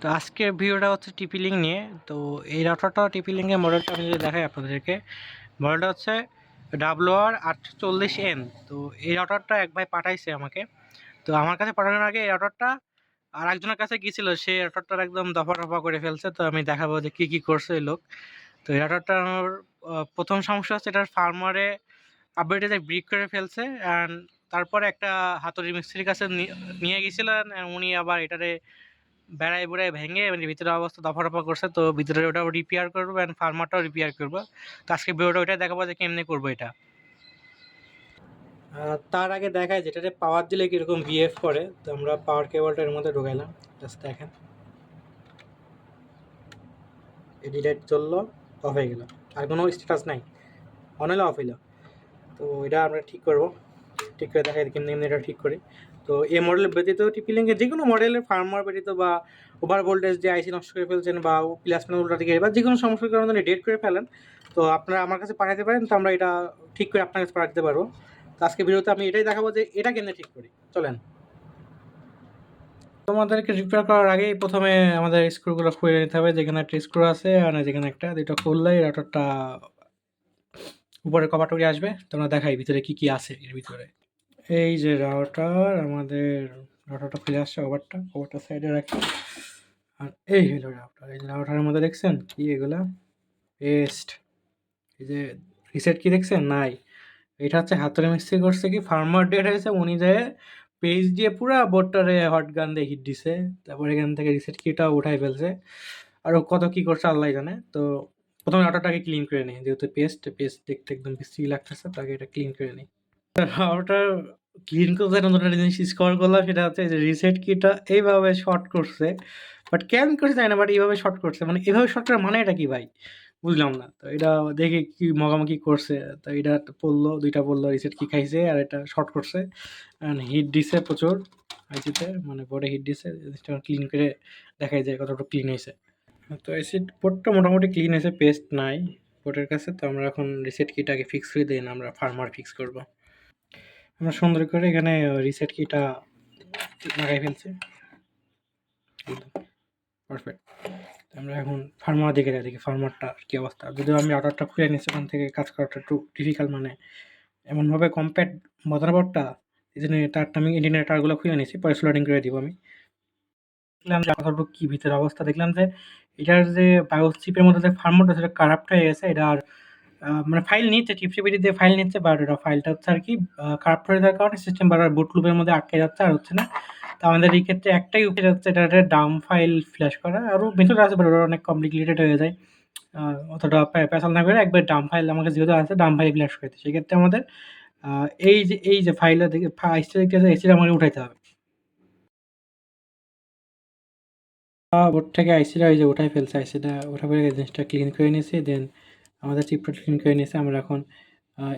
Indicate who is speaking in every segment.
Speaker 1: তো আজকের ভিডিওটা হচ্ছে টিপি লিঙ্ক নিয়ে। তো এই রাউটারটা টিপি লিঙ্কের মডেলটা আমি যদি দেখাই আপনাদেরকে, মডেলটা হচ্ছে ডাব্লু আর আটশো চল্লিশ এন। তো এই রাউটারটা এক ভাই পাঠাইছে আমাকে। তো আমার কাছে পাঠানোর আগে এই রাউটারটা আর একজনের কাছে গিয়েছিল, সে রাউটারটার একদম দফা দফা করে ফেলছে। তো আমি দেখাবো যে কী কী করছে এই লোক। তো এই রাউটারটা আমার প্রথম সমস্যা হচ্ছে এটার ফার্মারে আপডেটে ব্রিক করে ফেলছে। অ্যান্ড তারপরে একটা হাতুড়ি মিস্ত্রির কাছে নিয়ে গেছিলেন উনি আবার এটারে বেড়ায় বেড়ায় ভেঙে মানে ভিতরে অবস্থা দফা রফা করছে, তো ভিতরে ওটাও রিপেয়ার করব অ্যান্ড ফার্মারটাও রিপেয়ার করব। তো আজকে ভিডিওটা ওইটাই দেখাবো যে কেমনে করব এটা। তার আগে দেখায় যেটাতে পাওয়ার দিলে কীরকম বিহেভ করে, তো আমরা পাওয়ার কেবলটা এর মধ্যে ঢুকাইলাম জাস্ট দেখেন। এডি লাইট জ্বললো অফ হয়ে গেল, আর কোনো স্ট্যাটাস নাই। অন হলে অফ হইল। তো এটা আমরা ঠিক করব, ঠিক করে দেখাই কেমনি কেমনি এটা ঠিক করি। তো এই মডেল ব্যতীত টিপি লিঙ্কে যে কোনো মডেলের ফার্মার ব্যতীত বা ওভার ভোল্টেজ যে আইসি নষ্ট করে ফেলছেন বা প্লাস উল্টা দিকে বা যে কোনো সমস্যার কারণে ডেট করে ফেলেন, তো আপনারা আমার কাছে পাঠাতে পারেন, তো আমরা এটা ঠিক করে আপনার কাছে পাঠাতে পারব। তো আজকে ভিডিওতে আমি এটাই দেখাবো যে এটা কেমনে ঠিক করি। চলেন। তোমাদেরকে রিপেয়ার করার আগেই প্রথমে আমাদের স্ক্রুগুলো খুলে নিতে হবে, যেখানে একটা স্ক্রু আছে আর যেখানে একটা দুটো খুললে রাটারটা উপরে উড়ে আসবে তোমরা দেখাই ভিতরে কি কি আছে এর ভিতরে। এই যে রাউটার আমাদের রাউটারটা খুলে আসছে ওভারটা কভারটা সাইডে রাখি। আর এই হলো রাউটার এই রাউটারের মধ্যে দেখছেন কি এগুলা? পেস্ট এই যে রিসেট কি দেখছেন? নাই। এটা হচ্ছে হাতুড়ি মিস্ত্রি করছে কি ফার্মার ডেট হয়েছে, উনি যে পেজ দিয়ে পুরা বোর্ডটারে হট গান দিয়ে হিট দিছে, তারপর এখান থেকে রিসেট কিটা উঠাই ফেলছে। আর কত কি করছে আল্লাহ জানে। তো প্রথমে রাউটারটাকে ক্লিন করে নিই, যেহেতু পেস্ট পেস্ট দেখতে একদম বিশ্রী লাগতেছে, তাকে এটা ক্লিন করে নিই। রাউটার ক্লিন করতে নতুন একটা জিনিস স্কোর করলাম সেটা হচ্ছে যে রিসেট কিটা এইভাবে শর্ট করছে। বাট কেন করছে জানি না বাট এইভাবে শর্ট করছে। মানে এইভাবে শর্ট করার মানে এটা কি ভাই? বুঝলাম না। তো এটা দেখে কি মগামগি করছে। তো এটা পড়ল, দুইটা পড়ল রিসেট কি খাইছে আর এটা শর্ট করছে। অ্যান্ড হিট দিছে প্রচুর আইসিতে মানে বোর্ডে হিট দিছে। জিনিসটা ক্লিন করে দেখাই যায় কতটা ক্লিন হয়েছে। তো এসিড বোর্ডটা মোটামুটি ক্লিন হয়েছে পেস্ট নাই। বোর্ডের কাছে তো আমরা এখন রিসেট কিটাকে ফিক্স করে দিই, না আমরা ফার্মার ফিক্স করব। আমরা সুন্দর করে এখানে রিসেট কিটা লাগাই ফেলছি। পারফেক্ট আমরা এখন ফার্মার দিকে যাই দেখি ফার্মারটা কি অবস্থা। যদিও আমি অর্ডারটা খুলে নিচ্ছি ওখান থেকে কাজ করাটা একটু ডিফিকাল্ট মানে এমনভাবে কম্প্যাক্ট মাদারবোর্ডটা এই জন্য তারটা আমি ইন্টারনেট তারগুলো খুলে নিচ্ছি পরে স্লোডিং করে দিব আমি। দেখলাম যে কতটুকু কী ভিতরে অবস্থা দেখলাম যে এটার যে বায়োস চিপের মধ্যে যে ফার্মারটা সেটা কারাপ্ট হয়ে গেছে এটা আর মানে ফাইল নিচ্ছে চিপ চিপিটি দিয়ে ফাইল নিচ্ছে বাট এটা ফাইলটা হচ্ছে আর কি খারাপ হয়ে যাওয়ার কারণে সিস্টেম বারবার বুট লুপের মধ্যে আটকে যাচ্ছে আর হচ্ছে না। তো আমাদের এই ক্ষেত্রে একটাই উঠে যাচ্ছে এটা একটা ডাম ফাইল ফ্ল্যাশ করা। আরও মেথড আছে বাট ওটা অনেক কমপ্লিকেটেড হয়ে যায়। অতটা পেশাল না করে একবার ডাম ফাইল আমাকে যেহেতু আছে ডাম ফাইল ফ্ল্যাশ করতে সেক্ষেত্রে আমাদের এই যে এই যে ফাইলটা দেখে আইসি দেখতে আছে এসিটা আমাকে উঠাইতে হবে। বোর্ড থেকে আইসিটা ওই যে উঠাই ফেলছে, আইসিটা ওঠা পরে জিনিসটা ক্লিন করে নিয়েছি দেন আমাদের চিপটা ক্লিন করে নিয়েছি, আমরা এখন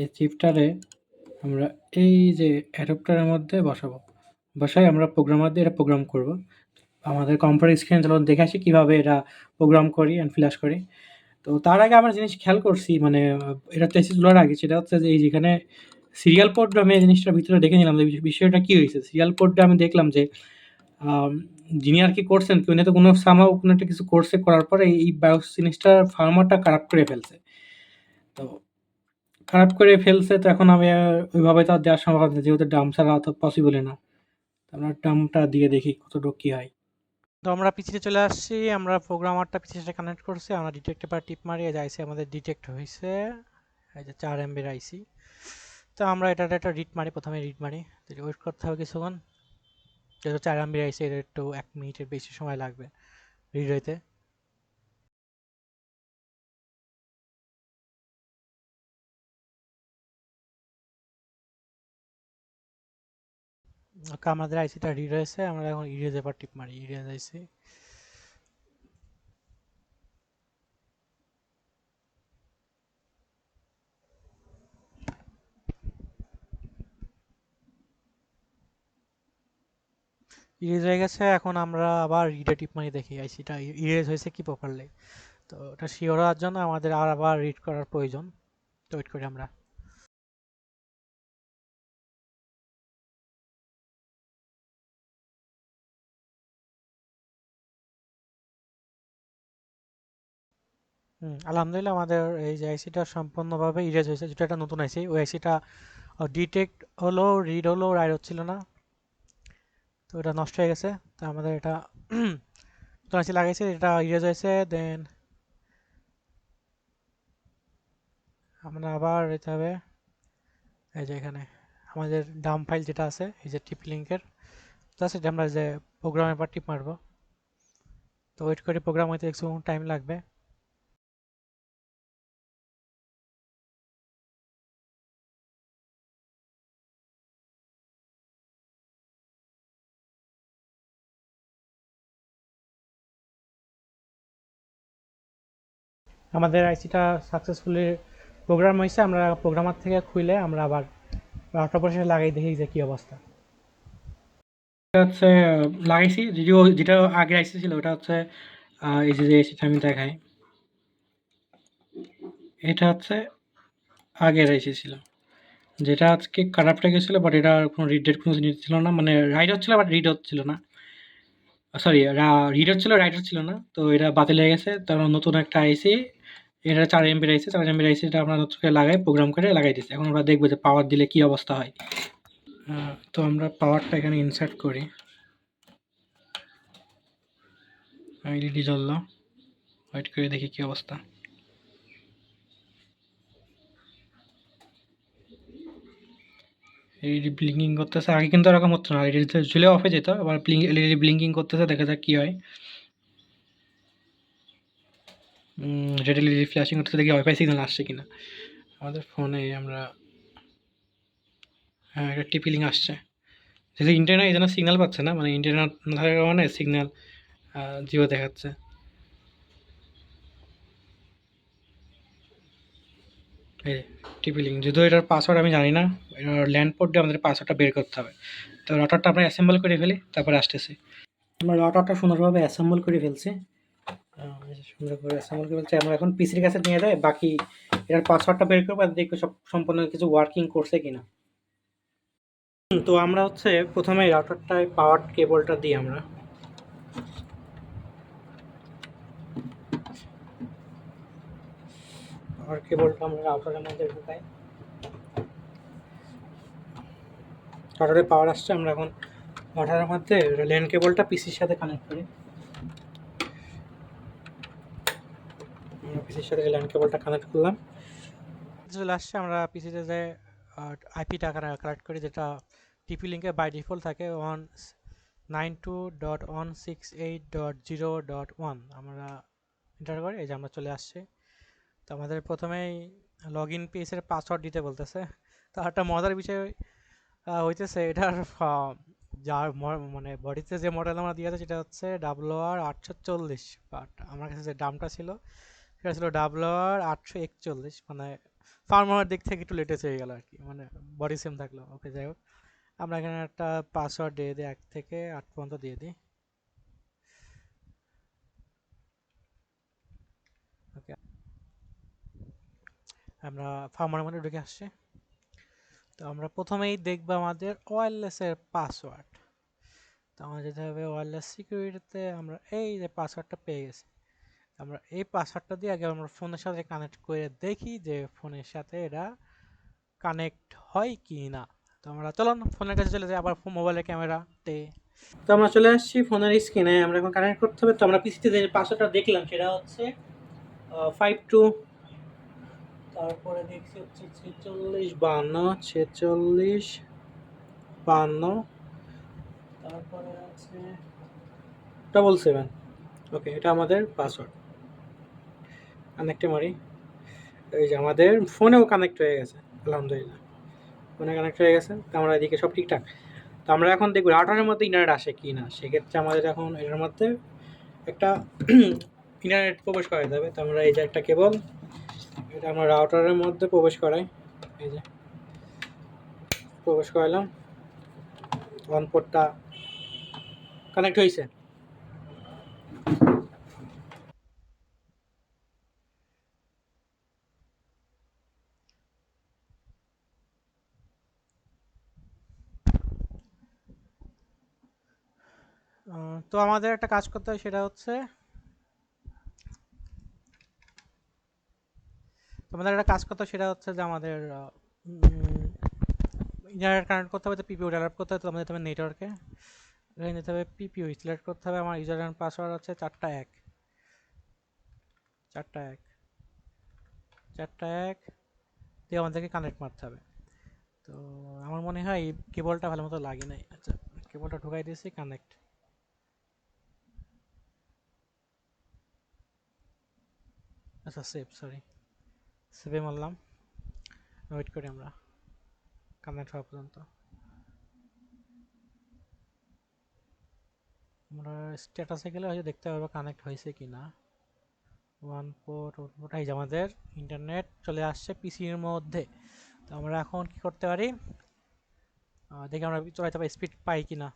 Speaker 1: এই চিপটারে আমরা এই যে অ্যাডপ্টারের মধ্যে বসাবো। বসাই আমরা প্রোগ্রামার দিয়ে এটা প্রোগ্রাম করব। আমাদের কম্পিউটার স্ক্রিন চলো দেখে আসি কীভাবে এটা প্রোগ্রাম করি অ্যান্ড ফ্ল্যাশ করি। তো তার আগে আমরা জিনিস খেয়াল করছি মানে এটা এসে তোলার আগে, সেটা হচ্ছে যে এই যেখানে সিরিয়াল পোর্ট আমি এই জিনিসটার ভিতরে দেখে নিলাম যে বিষয়টা কী হয়েছে। সিরিয়াল পোর্টটা আমি দেখলাম যে যিনি আর কি করছেন, কেউ তো কোনো সামাও কোনো একটা কিছু কোর্সে করার পরে এই বায়োস জিনিসটার ফার্মারটা খারাপ করে ফেলছে। তো খারাপ করে ফেলছে, তো এখন আমি আর ওইভাবে তো আর দেওয়ার সম্ভব না যেহেতু ডাম ছাড়া তো পসিবলই না। আমরা ডামটা দিয়ে দেখি কতটুকু কী হয়। তো আমরা পিছিয়ে চলে আসছি, আমরা প্রোগ্রামারটা পিছিয়ে সাথে কানেক্ট করছি, আমরা ডিটেক্টে পার টিপ মারিয়ে আইসি আমাদের ডিটেক্ট হয়েছে এই যে চার এমবির আইসি। তো আমরা এটা একটা রিড মারি, প্রথমে রিড মারি ওয়েট করতে হবে কিছুক্ষণ। যেহেতু চার এমবির আইসি এটা একটু এক মিনিটের বেশি সময় লাগবে রিড হইতে। ওকে, আমাদের আইসিটা রিড হয়েছে, আমরা এখন ইরেজ এবার টিপ মারি ইরেজ আইসি ইরেজ হয়ে গেছে, এখন আমরা আবার রিডে টিপ মারি, দেখি আইসিটা ইরেজ হয়েছে কি প্রপারলি তো এটা শিওর হওয়ার জন্য আমাদের আর আবার রিড করার প্রয়োজন। তো ওয়েট করি আমরা।
Speaker 2: হুম, আলহামদুলিল্লাহ আমাদের এই যে আইসিটা সম্পূর্ণভাবে ইরেজ হয়েছে। যেটা একটা নতুন আইসি ওই আইসিটা ডিটেক্ট হলো রিড হলো রাইড হচ্ছিল না। তো এটা নষ্ট হয়ে গেছে। তো আমাদের এটা নতুন আইসি লাগাইছে এটা ইরেজ হয়েছে দেন আমরা আবার যেতে হবে। এই যে এখানে আমাদের ডাম ফাইল যেটা আছে এই যে টিপ লিঙ্কের জাস্ট এটা আমরা যে প্রোগ্রামের পর টিপ মারবো। তো ওয়েট করে প্রোগ্রাম হইতে একটু টাইম লাগবে। আমাদের আইসিটা সাকসেসফুলি প্রোগ্রাম হয়েছে, আমরা প্রোগ্রামার থেকে খুলে আমরা আবার রাউটার লাগাই দেখি যে কি অবস্থা।
Speaker 1: হচ্ছে, লাগাইছি, যদিও যেটা আগে আইসি ছিল, ওটা হচ্ছে এই যে আমি দেখাই, এটা হচ্ছে আগের আইসি ছিল। যেটা আজকে খারাপটা গেছিল বাট এটা কোনো রিড ডেট কোনো জিনিস ছিল না মানে রাইড হচ্ছিল বাট রিড হচ্ছিল না। সরি রিড হচ্ছিল রাইড হচ্ছিল না, তো এটা বাতিল হয়ে গেছে তারপর নতুন একটা আইসি এটা চার এমবির আইসি চার এমবির আইসিটা আমরা নতুন করে লাগাই প্রোগ্রাম করে লাগাই দিচ্ছি এখন আমরা দেখব যে পাওয়ার দিলে কি অবস্থা হয়। তো আমরা পাওয়ারটা এখানে ইনসার্ট করি। এলইডি জ্বললো। ওয়েট করে দেখি কি অবস্থা। এলইডি ব্লিঙ্কিং করতেছে। আগে কিন্তু এরকম হতো না। এলইডি ঝুলে অফে যেত, আবার এলইডি ব্লিঙ্কিং করতেছে, দেখা যাক কি হয়। রেড এলইডি ফ্ল্যাশিং করতেছে, দেখি ওয়াইফাই সিগন্যাল আসছে কিনা। আমাদের ফোনে আমরা হ্যাঁ একটা টিপি লিঙ্ক আসছে। যেহেতু ইন্টারনেট এই জন্য সিগন্যাল পাচ্ছে না মানে ইন্টারনেট না থাকার কারণে সিগন্যাল জিও দেখাচ্ছে। এই টিপি লিঙ্ক যদিও এটার পাসওয়ার্ড আমি জানি না, এটার ল্যান্ড পোর্ট দিয়ে আমাদের পাসওয়ার্ডটা বের করতে হবে। তো রটারটা আমরা অ্যাসেম্বল করে ফেলি, তারপরে আসতেছি। আমরা রটারটা সুন্দরভাবে অ্যাসেম্বল করে ফেলছি। সুন্দর করে অ্যাসেম্বল করে ফেলছি। আমরা এখন পিসির কাছে নিয়ে যাই। বাকি এটার পাসওয়ার্ডটা বের করব আর দেখব সব সম্পূর্ণ কিছু ওয়ার্কিং করছে কিনা। তো আমরা হচ্ছে প্রথমে রাউটারটায় পাওয়ার কেবলটা দিই আমরা। পাওয়ার কেবলটা আমরা রাউটারের মধ্যে ঢুকাই। রাউটারে পাওয়ার আসছে, আমরা এখন রাউটারের মধ্যে ল্যান্ড কেবলটা পিসির সাথে কানেক্ট করি আমরা পিসির সাথে ল্যান্ড কেবলটা কানেক্ট করলাম।
Speaker 2: আসছে, আমরা পিসিতে যে আইপিটা কালেক্ট করি, যেটা টিপি লিঙ্কে বাই ডিফল্ট থাকে one nine two dot one six eight dot zero dot one আমরা এন্টার করি, এই যে আমরা চলে আসছি। তো আমাদের প্রথমেই লগ ইন পেজের পাসওয়ার্ড দিতে বলতেছে। তো একটা মজার বিষয় হইতেছে, এটার যার মানে বডিতে যে মডেল আমরা দিয়ে আছে, সেটা হচ্ছে ডাব্লু আর আটশো চল্লিশ। বাট আমার কাছে যে দামটা ছিল সেটা ছিল ডাব্লু আর আটশো একচল্লিশ মানে ফার্মার দিক থেকে একটু লেটেস্ট হয়ে গেল আর কি মানে বডি সেম থাকল। ওকে যাই হোক, আমরা এখানে একটা পাসওয়ার্ড দিয়ে দিই, এক থেকে আট পর্যন্ত দিয়ে দিই। ওকে আমরা ফার্মারের মধ্যে ঢুকে আসছি। তো আমরা প্রথমেই দেখব আমাদের ওয়্যারলেসের পাসওয়ার্ড তো আমাদের যেতে হবে ওয়্যারলেস সিকিউরিটিতে আমরা এই যে পাসওয়ার্ডটা পেয়ে গেছি। আমরা এই পাসওয়ার্ডটা দিয়ে আগে আমরা ফোনের সাথে কানেক্ট করে দেখি যে ফোনের সাথে এটা কানেক্ট হয় কি না। তো আমরা চলুন ফোনের কাছে চলে যাই, আবার মোবাইলের ক্যামেরাতে
Speaker 1: তো। আমরা চলে আসছি ফোনের স্ক্রিনে আমরা এখন কানেক্ট করতে হবে। তো আমরা পিসিতে যে পাসওয়ার্ডটা দেখলাম, সেটা হচ্ছে ফাইভ টু তারপরে দেখছি হচ্ছে ছেচল্লিশ বান্ন ছেচল্লিশ বান্ন। তারপরে আছে ডবল সেভেন ওকে এটা আমাদের পাসওয়ার্ড কানেক্টে মারি। এই যে আমাদের ফোনেও কানেক্ট হয়ে গেছে, আলহামদুলিল্লাহ। ফোনে কানেক্ট হয়ে গেছে, তো আমরা এদিকে সব ঠিকঠাক। তো আমরা এখন দেখব রাউটারের মধ্যে ইন্টারনেট আসে কি না সেক্ষেত্রে আমাদের এখন এটার মধ্যে একটা ইন্টারনেট প্রবেশ করাতে যাবে। তো আমরা এই যে একটা কেবল এটা আমরা রাউটারের মধ্যে প্রবেশ করাই। এই যে প্রবেশ করালাম অন পোর্টটা কানেক্ট হয়েছে।
Speaker 2: তো আমাদের একটা কাজ করতে হয়, সেটা হচ্ছে তোমাদের একটা কাজ করতে সেটা হচ্ছে যে আমাদের ইন্টারনেট কানেক্ট করতে হবে, তো পিপিও ডেভেলপ করতে হবে, তো আমাদের নেটওয়ার্কে এখানে নিতে হবে পিপিও সিলেক্ট করতে হবে, আমার ইউজার অ্যান্ড পাসওয়ার্ড হচ্ছে চারটা এক। চারটা এক। চারটা এক, দিয়ে আমাদেরকে কানেক্ট মারতে হবে। তো আমার মনে হয় এই কেবলটা ভালো মতো লাগে নাই। আচ্ছা কেবলটা ঢুকাই দিয়েছি কানেক্ট আচ্ছা সেভ সরি সেভে মারলাম। ওয়েট করি আমরা। কানেক্ট হওয়া পর্যন্ত। আমরা স্ট্যাটাসে গেলে হয়তো দেখতে পারব কানেক্ট হয়েছে কি না ওয়ান ফোর ওটাই যে আমাদের ইন্টারনেট চলে আসছে পিসির মধ্যে। তো আমরা এখন কি করতে পারি? দেখি আমরা পারি স্পিড পাই কি না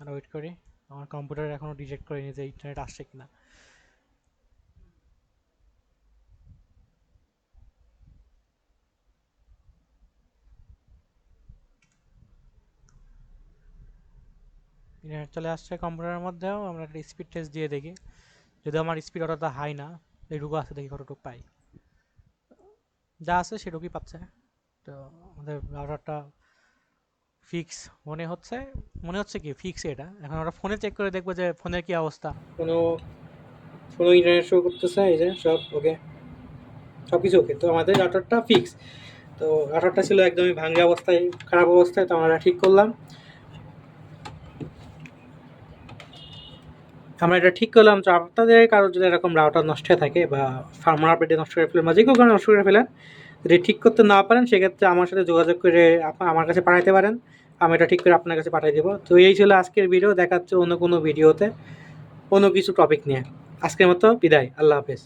Speaker 2: আমরা ওয়েট করি। আমার কম্পিউটার এখনও ডিটেক্ট করিনি যে ইন্টারনেট আসছে কি ইন্টারনেট চলে আসছে কম্পিউটারের মধ্যেও, আমরা একটা স্পিড টেস্ট দিয়ে দেখি। যদি আমার স্পিড অতটা হাই না এইটুকু আছে দেখি কতটুকু পাই। যা আছে সেটুকুই পাচ্ছে। তো আমাদের রাউটারটা ফিক্স মনে হচ্ছে। মনে হচ্ছে কি? ফিক্স এটা। এখন আমরা ফোনে চেক করে দেখব যে ফোনের কি অবস্থা।
Speaker 1: কোনো কোনো ইন্টারনেট শো করতেছে এই যে, সব ওকে সব কিছু ওকে তো আমাদের রাউটারটা ফিক্স তো রাউটারটা ছিল একদমই ভাঙ্গা অবস্থায়, খারাপ অবস্থায়, তো আমরা ঠিক করলাম। আমরা এটা ঠিক করলাম। তো আপনাদের কারও যদি এরকম রাউটার নষ্ট হয়ে থাকে বা ফার্মার আপডেটে নষ্ট করে ফেলেন বা যে কেউ কারণে নষ্ট করে ফেলেন, যদি ঠিক করতে না পারেন, সেক্ষেত্রে আমার সাথে যোগাযোগ করে আমার কাছে পাঠাতে পারেন। আমি এটা ঠিক করে আপনার কাছে পাঠিয়ে দেবো। তো এই ছিল আজকের ভিডিও দেখাচ্ছে অন্য কোনো ভিডিওতে অন্য কিছু টপিক নিয়ে। আজকের মতো বিদায়। আল্লাহ হাফেজ।